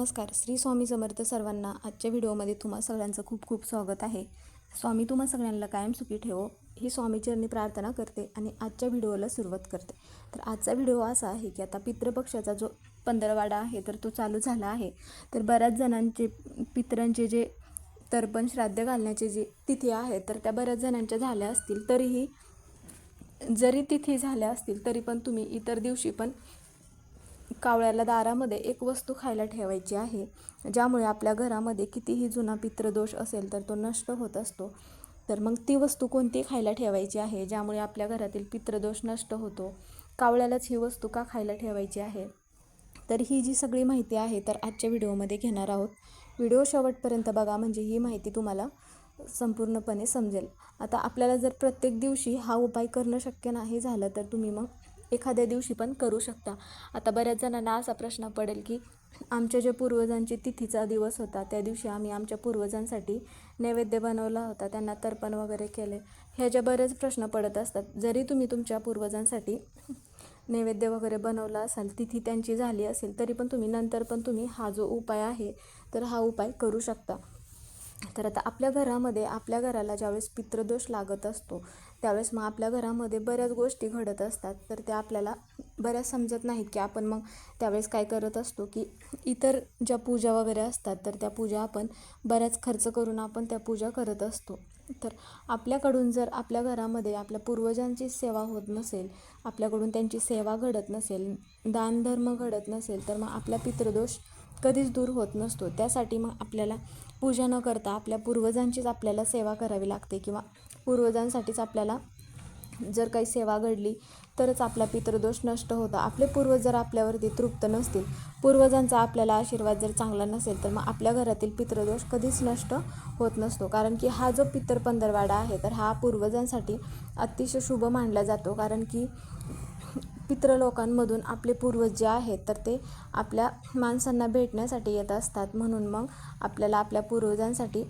नमस्कार. श्री स्वामी समर्थ सर्वांना आजच्या व्हिडिओमध्ये तुम्हा सगळ्यांचं खूप खूप स्वागत आहे. स्वामी तुम्हा सगळ्यांना कायम सुखी ठेवो ही स्वामीचरणी प्रार्थना करते आणि आजच्या व्हिडिओला सुरुवात करते. तर आजचा व्हिडिओ असा आहे की आता पितृपक्षाचा जो पंधरवाडा आहे तर तो चालू झाला आहे. तर बऱ्याच जणांचे पितरांचे जे तर्पण श्राद्ध घालण्याचे जे तिथी आहे तर त्या बऱ्याच जणांच्या झाल्या असतील. तरीही जरी तिथी झाल्या असतील तरी पण तुम्ही इतर दिवशी पण कावळ्याला दारामध्ये एक वस्तू खायला ठेवायची आहे ज्यामुळे आपल्या घरामध्ये कितीही जुना पित्रदोष असेल तर तो नष्ट होत असतो. तर मग ती वस्तू कोणती खायला ठेवायची आहे ज्यामुळे आपल्या घरातील पितृदोष नष्ट होतो? कावळ्यालाच ही वस्तू का खायला ठेवायची आहे? तर ही जी सगळी माहिती आहे तर आजच्या व्हिडिओमध्ये घेणार आहोत. व्हिडिओ शेवटपर्यंत बघा म्हणजे ही माहिती तुम्हाला संपूर्णपणे समजेल. आता आपल्याला जर प्रत्येक दिवशी हा उपाय करणं शक्य नाही झालं तर तुम्ही मग एखाद्या दिवशी पण करू शकता. आता बऱ्याच जणांना असा प्रश्न पडेल की आमच्या ज्या पूर्वजांची तिथीचा दिवस होता त्या दिवशी आम्ही आमच्या पूर्वजांसाठी नैवेद्य बनवला होता त्यांना तर्पण वगैरे केले. ह्याच्या बरेच प्रश्न पडत असतात. जरी तुम्ही तुमच्या पूर्वजांसाठी नैवेद्य वगैरे बनवला असाल तिथी त्यांची झाली असेल तरी पण तुम्ही नंतर पण तुम्ही हा जो उपाय आहे तर हा उपाय करू शकता. तर आता आपल्या घरामध्ये आपल्या घराला ज्यावेळेस पितृदोष लागत असतो त्यावेळेस मग आपल्या घरामध्ये बऱ्याच गोष्टी घडत असतात. तर त्या आपल्याला बऱ्याच समजत नाहीत की आपण मग त्यावेळेस काय करत असतो की इतर ज्या पूजा वगैरे असतात तर त्या पूजा आपण बऱ्याच खर्च करून आपण त्या पूजा करत असतो. तर आपल्याकडून जर आपल्या घरामध्ये आपल्या पूर्वजांची सेवा होत नसेल आपल्याकडून त्यांची सेवा घडत नसेल दानधर्म घडत नसेल तर मग आपला पितृदोष कधीच दूर होत नसतो. त्यासाठी मग आपल्याला पूजा न करता आपल्या पूर्वजांचीच आपल्याला सेवा करावी लागते किंवा पूर्वजांसाठीच आपल्याला जर काही सेवा घडली तरच आपला पितृदोष नष्ट होता. आपले पूर्वज जर आपल्यावरती तृप्त नसतील पूर्वजांचा आपल्याला आशीर्वाद जर चांगला नसेल तर मग आपल्या घरातील पितृदोष कधीच नष्ट होत नसतो. कारण की हा जो पितर पंधरवाडा आहे तर हा पूर्वजांसाठी अतिशय शुभ मानला जातो. कारण की पितृलोकांमधून आपले पूर्वज जे आहेत तर ते आपल्या माणसांना भेटण्यासाठी येत असतात. म्हणून मग आपल्याला आपल्या पूर्वजांसाठी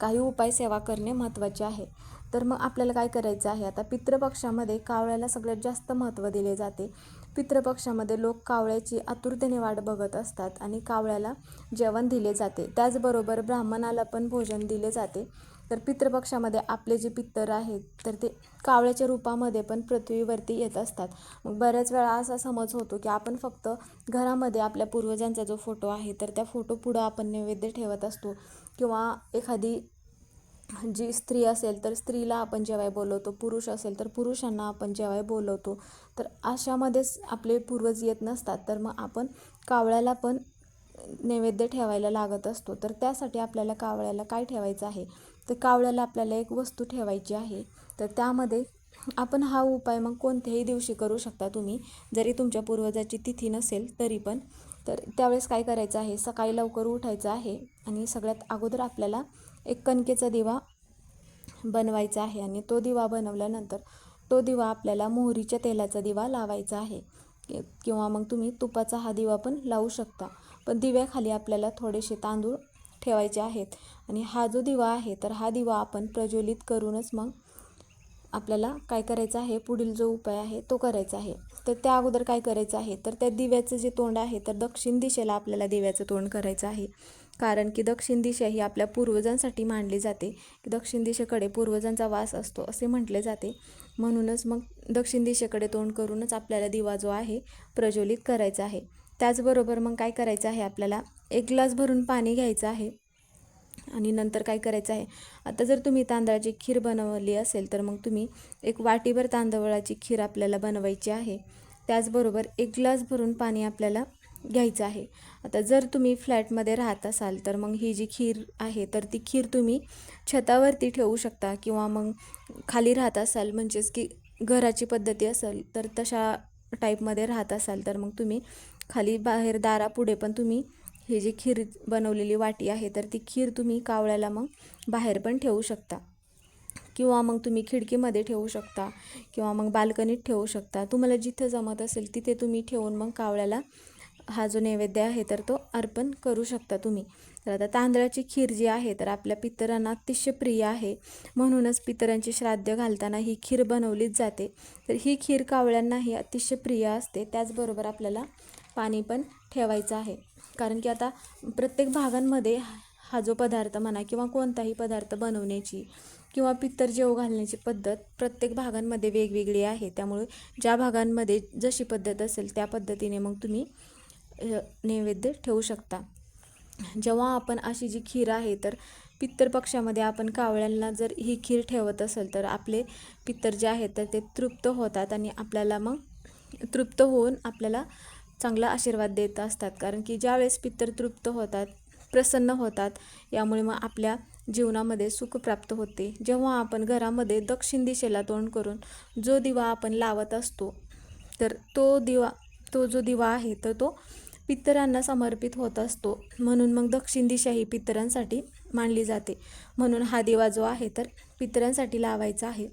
काही उपाय सेवा करणे महत्त्वाचे आहे. तर मग आपल्याला काय करायचं आहे? आता पितृपक्षामध्ये कावळ्याला सगळ्यात जास्त महत्त्व दिले जाते. पितृपक्षामध्ये लोक कावळ्याची आतुरतेने वाट बघत असतात आणि कावळ्याला जेवण दिले जाते. त्याचबरोबर ब्राह्मणाला पण भोजन दिले जाते. तर पितृपक्षामध्ये आपले जे पित्तर आहेत तर ते कावळ्याच्या रूपामध्ये पण पृथ्वीवरती येत असतात. मग बऱ्याच वेळा असा समज होतो की आपण फक्त घरामध्ये आपल्या पूर्वजांचा जो फोटो आहे तर त्या फोटो पुढं आपण नैवेद्य ठेवत असतो. किंवा एखादी जी स्त्री असेल तर स्त्रीला आपण जेवाय बोलवतो पुरुष असेल तर पुरुषांना आपण जेवाय बोलवतो. तर अशामध्येच आपले पूर्वज येत नसतात तर मग आपण कावळ्याला पण नैवेद्य ठेवायला लागत असतो. तर त्यासाठी आपल्याला कावळ्याला काय ठेवायचं आहे? तर कावळ्याला आपल्याला एक वस्तू ठेवायची आहे. तर त्यामध्ये आपण हा उपाय मग कोणत्याही दिवशी करू शकता तुम्ही. जरी तुमच्या पूर्वजाची तिथी नसेल तरी पण. तर त्यावेळेस काय करायचं आहे? सकाळी लवकर उठायचं आहे आणि सगळ्यात अगोदर आपल्याला एक कणकेचा दिवा बनवायचा आहे आणि तो दिवा बनवल्यानंतर तो दिवा आपल्याला मोहरीच्या तेलाचा दिवा लावायचा आहे. किंवा मग तुम्ही तुपाचा हा दिवा पण लावू शकता. पण दिव्याखाली आपल्याला थोडेसे तांदूळ ठेवायचे आहेत. आणि हा जो दिवा आहे तर हा दिवा आपण प्रज्वलित करूनच मग आपल्याला काय करायचं आहे? पुढील जो उपाय आहे तो करायचा आहे. तर त्या अगोदर काय करायचं आहे? तर त्या दिव्याचं जे तोंड आहे तर दक्षिण दिशेला आपल्याला दिव्याचं तोंड करायचं आहे. कारण की दक्षिण दिशा ही आपल्या पूर्वजांसाठी मानली जाते. की दक्षिण दिशेकडे पूर्वजांचा वास असतो असे म्हटले जाते. म्हणूनच मग दक्षिण दिशेकडे तोंड करूनच आपल्याला दिवा जो आहे प्रज्वलित करायचा आहे. त्याचबरोबर मग काय करायचं आहे आपल्याला? एक ग्लास भरून पाणी घ्यायचं आहे. आणि नंतर काय करायचं आहे? आता जर तुम्ही तांदळाची खीर बनवली असेल तर मग तुम्ही एक वाटीभर तांदळाची खीर आपल्याला बनवायची आहे. त्याचबरोबर एक ग्लास भरून पाणी आपल्याला घ्यायचं आहे. आता जर तुम्ही फ्लॅटमध्ये राहत असाल तर मग ही जी खीर आहे तर ती खीर तुम्ही छतावरती ठेवू शकता किंवा मग खाली राहत असाल म्हणजेच की घराची पद्धती असेल तर तशा टाईपमध्ये राहत असाल तर मग तुम्ही खाली बाहेर दारापुढे पण तुम्ही ही जी खीर बनवलेली वाटी आहे तर ती खीर तुम्ही कावळ्याला मग बाहेर पण ठेवू शकता. किंवा मग तुम्ही खिडकीमध्ये ठेवू शकता किंवा मग बाल्कनीत ठेवू शकता. तुम्हाला जिथं जमत असेल तिथे तुम्ही ठेवून मग कावळ्याला हा जो नैवेद्य आहे तर तो अर्पण करू शकता तुम्ही. तर आता तांदळाची खीर जी आहे तर आपल्या पितरांना अतिशय प्रिय आहे. म्हणूनच पितरांची श्राद्ध घालताना ही खीर बनवलीच जाते. तर ही खीर कावळ्यांनाही अतिशय प्रिय असते. त्याचबरोबर आपल्याला पाणी पण ठेवायचं आहे. कारण की आता प्रत्येक भागांमध्ये हा जो पदार्थ म्हणा किंवा कोणताही पदार्थ बनवण्याची किंवा पित्तर जेव घालण्याची पद्धत प्रत्येक भागांमध्ये वेगवेगळी आहे. त्यामुळे ज्या भागांमध्ये जशी पद्धत असेल त्या पद्धतीने मग तुम्ही नैवेद्य ठेवू शकता. जेव्हा आपण अशी जी खीर आहे तर पित्तर पक्षामध्ये आपण कावळ्यांना जर ही खीर ठेवत असेल तर आपले पित्तर जे आहेत तर ते तृप्त होतात आणि आपल्याला मग तृप्त होऊन आपल्याला चांगला आशीर्वाद देत असतात. कारण की ज्यावेळेस पित्तर तृप्त होतात प्रसन्न होतात यामुळे मग आपल्या जीवनामध्ये सुख प्राप्त होते. जेव्हा आपण घरामध्ये दक्षिण दिशेला तोंड करून जो दिवा आपण लावत असतो तर तो दिवा तो जो दिवा आहे तर तो पितरांना समर्पित होत असतो. म्हणून मग दक्षिण दिशा ही पितरांसाठी मानली जाते. म्हणून हा दिवा जो आहे तर पितरांसाठी लावायचा आहे.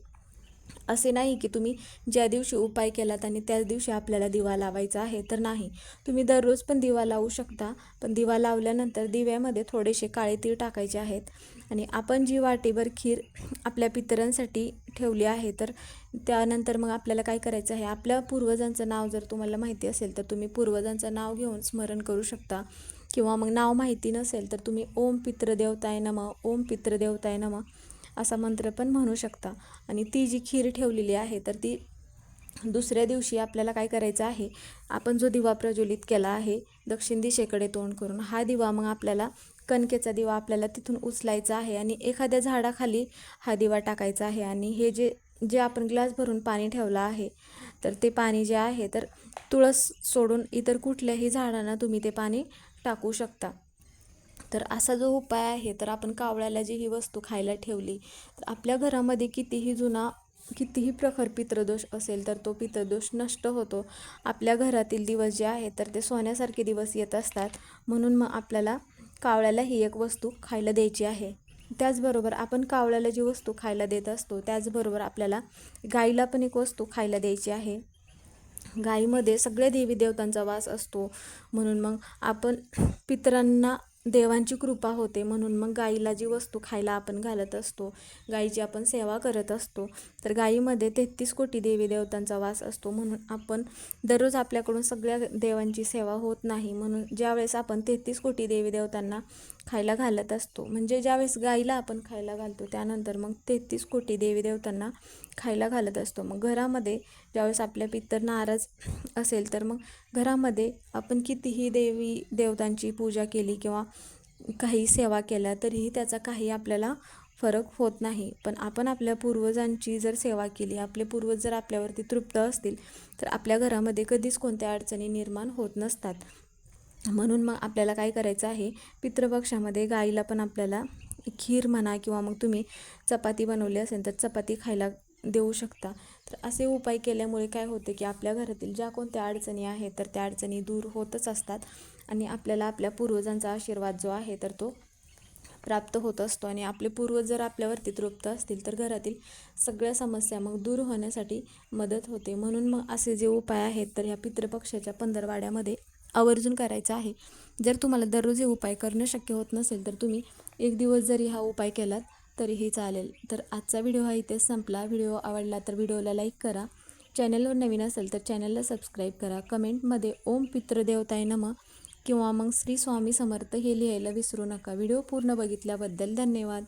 असे नाही की तुम्ही ज्या दिवशी उपाय केलात आणि त्याच दिवशी आपल्याला दिवा लावायचा आहे तर नाही. तुम्ही दररोज पण दिवा लावू शकता पण दिवा लावल्यानंतर दिव्यामध्ये थोडेसे काळे तीळ टाकायचे आहेत. आणि आपण जी वाटीभर खीर आपल्या पितरांसाठी ठेवली आहे तर त्यानंतर मग आपल्याला काय करायचं आहे? आपल्या पूर्वजांचं नाव जर तुम्हाला माहिती असेल तर तुम्ही पूर्वजांचं नाव घेऊन स्मरण करू शकता. किंवा मग नाव माहिती नसेल तर तुम्ही ओम पितृदेवताय नम ओम पितृदेवताय नम. असा मंत्र पण म्हणू शकता. आणि ती जी खीर ठेवलेली आहे तर ती दुसऱ्या दिवशी आपल्याला काय करायचं आहे आपण जो दिवा प्रज्वलित केला आहे दक्षिण दिशेकडे तोंड करून हा दिवा मग आपल्याला कणकेचा दिवा आपल्याला तिथून उचलायचा आहे आणि एखाद्या झाडाखाली हा दिवा टाकायचा आहे. आणि हे जे जे आपण ग्लास भरून पाणी ठेवलं आहे तर ते पाणी जे आहे तर तुळस सोडून इतर कुठल्याही झाडांना तुम्ही ते पाणी टाकू शकता. तर असा जो उपाय आहे तर आपण कावळ्याला जी ही वस्तू खायला ठेवली तर आपल्या घरामध्ये कितीही जुना कितीही प्रखर पितृदोष असेल तर तो पितृदोष नष्ट होतो. आपल्या घरातील दिवस जे आहे तर ते सोन्यासारखे दिवस येत असतात. म्हणून मग आपल्याला कावळ्याला ही एक वस्तू खायला द्यायची आहे. त्याचबरोबर आपण कावळ्याला जी वस्तू खायला देत असतो त्याचबरोबर आपल्याला गाईला पण एक वस्तू खायला द्यायची आहे. गाईमध्ये सगळ्या देवी देवतांचा वास असतो. म्हणून मग आपण पितरांना देवांची कृपा होते म्हणून मग गाईला जी वस्तू खायला आपण घालत असतो गाईची आपण सेवा करत असतो तर गाईमध्ये तेहतीस कोटी देवी देवतांचा वास असतो म्हणून आपण दररोज आपल्याकडून सगळ्या देवांची सेवा होत नाही म्हणून ज्यावेळेस आपण तेहतीस कोटी देवी देवतांना खायला घालत असतो म्हणजे ज्यावेळेस गाईला आपण खायला घालतो त्यानंतर मग तेहतीस कोटी देवी देवतांना खायला घालत असतो. मग घरामध्ये ज्यावेळेस आपल्या पितर नाराज असेल तर मग घरामध्ये आपण कितीही देवी देवतांची पूजा केली किंवा काही सेवा केल्या तरीही त्याचा काही आपल्याला फरक होत नाही. पण आपण आपल्या पूर्वजांची जर सेवा केली आपले पूर्वज जर आपल्यावरती तृप्त असतील तर आपल्या घरामध्ये कधीच कोणत्या अडचणी निर्माण होत नसतात. म्हणून मग आपल्याला काय करायचं आहे पितृपक्षामध्ये गाईला पण आपल्याला खीर म्हणा किंवा मग तुम्ही चपाती बनवली असेल तर चपाती खायला देऊ शकता. तर असे उपाय केल्यामुळे काय होते की आपल्या घरातील ज्या कोणत्या अडचणी आहेत तर त्या अडचणी दूर होतच असतात आणि आपल्याला आपल्या पूर्वजांचा आशीर्वाद जो आहे तर तो प्राप्त होत असतो. आणि आपले पूर्वज जर आपल्यावरती तृप्त असतील तर घरातील सगळ्या समस्या मग दूर होण्यासाठी मदत होते. म्हणून मग असे जे उपाय आहेत तर ह्या पितृपक्षाच्या पंधरवाड्यामध्ये आवर्जून करायचं आहे. जर तुम्हाला दररोज हे उपाय करणं शक्य होत नसेल तर तुम्ही एक दिवस जरी हा उपाय केलात तरीही चालेल. तर आजचा व्हिडिओ हा इथेच संपला. व्हिडिओ आवडला तर व्हिडिओला लाईक करा. चॅनलवर नवीन असेल तर चॅनलला सबस्क्राईब करा. कमेंटमध्ये ओम पितृदेवताय नम किंवा मग श्री स्वामी समर्थ हे लिहायला विसरू नका. व्हिडिओ पूर्ण बघितल्याबद्दल धन्यवाद.